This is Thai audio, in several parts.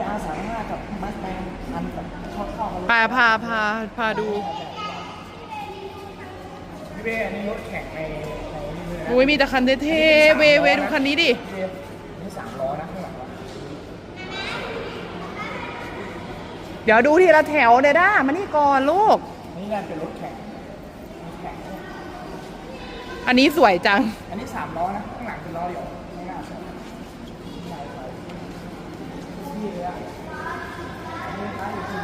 อาสามห้ากับมัสแตงอันกับเข้าเข้ากันพาพาพาพาดูพี่เบ้อันนี้รถแข่งในในนี่เลยนะอุ้ยมีแต่คันเท่ๆเวเวดูคันนี้ดิเวฟนี่สามล้อนะข้างหลังวะเดี๋ยวดูทีละแถวเดี๋ยวด้ามานี่ก่อนลูก นี่น่าเป็นรถแข่งรถแข่งอันนี้สวยจัง อันนี้สามล้อนะข้างหลังเป็นล้อเดียวไม่น่าใช่ใช่ไปนี่เลยอะอันนี้คล้ายกับ ATV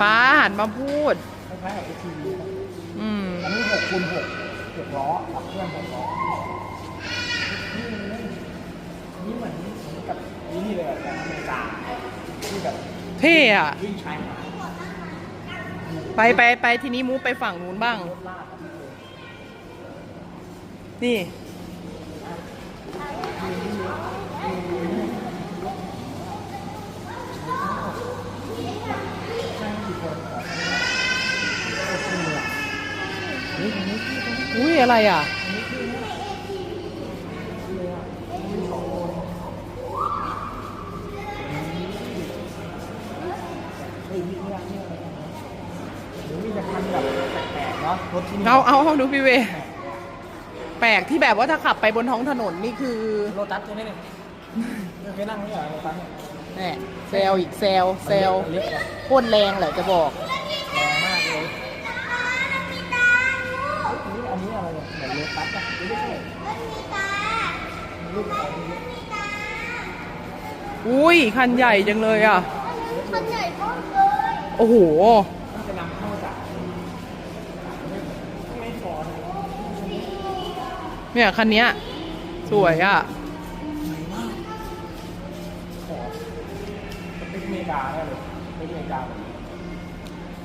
ป้าหันมาพูดคล้ายๆกับ ATV นะอืมอันนี้หกคูณหกหกล้อขับเคลื่อนหกล้อนี่นี่เหมือนเหมือนกับนี่เลยอะของอเมริกาที่แบบเท่อะวิ่งชายหาดไปไปไปทีนี้มูฟไปฝั่งนู้นบ้างรถลากครับพี่เจนี่ นั่งกี่คนขอโอเคอะเฮ้ยอันนี้พี่ต้อง อุ้ยอะไรอะ อันนี้พี่เนี่ยเลยอะมีสองคนเฮ้ยนี่เนี่ยเนี่ยอะไรกันนะเดี๋ยวมีแต่คัน แบบแปลกๆเนาะรถที่นี่เอาเอาเอาดูพี่เว แปลกที่แบบว่าถ้าขับไปบนท้องถนนนี่คือโรตัสตัวนี้เนี่ยเคยนั่งนี่เหรอโรตัสเนี่ยแหมเซลอีกเซลเซลเล็กกว่าโคตรแรงแหละจะบอก อะไรเนี่ยเหมือนโรตัสอะหรือไม่ใช่มันรูปอะไรไม่รู้อุ้ยคันใหญ่จังเลยอะคันใหญ่มากเลยโอ้โห น่าจะนำเข้าจากไม่ฟอนเนี่ยคันเนี้ยสวยอะ ขอเป็นอเมริกาได้เลยเป็นอเมริกาแบบ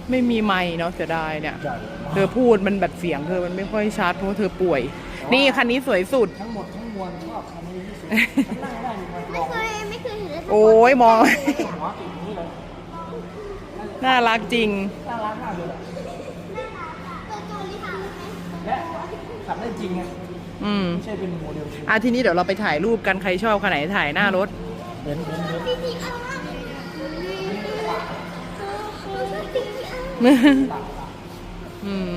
ไม่มีไม้เนาะเสียดายเนี่ยใหญ่เธอพูดมันแบบเสียงเธอมันไม่ค่อยชัดเพราะว่าเธอป่วย นี่คันนี้สวยสุด ทั้งหมดทั้งมวลชอบคันนี้ที่สุดฉันนั่งได้มีคนลไม่องเคยไม่เคยเห็นเลยโอ้ยมอง หัวติดอย่างนี้เลยน่ารักจริง น่ารักมากเลยอะตัวตัวลิซ่าไหมและขับได้จริงไงอืม ไม่ใช่เป็นโมเดลอะทีนี้เดี๋ยวเราไปถ่ายรูปกันใครชอบคันไหนถ่ายหน้ารถ เบนซ์เบนซ์เบนซ์พี่พี่อาร์พี่พี่อา อืม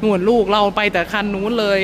หนวดลูกเราไปแต่คันนู้นเลย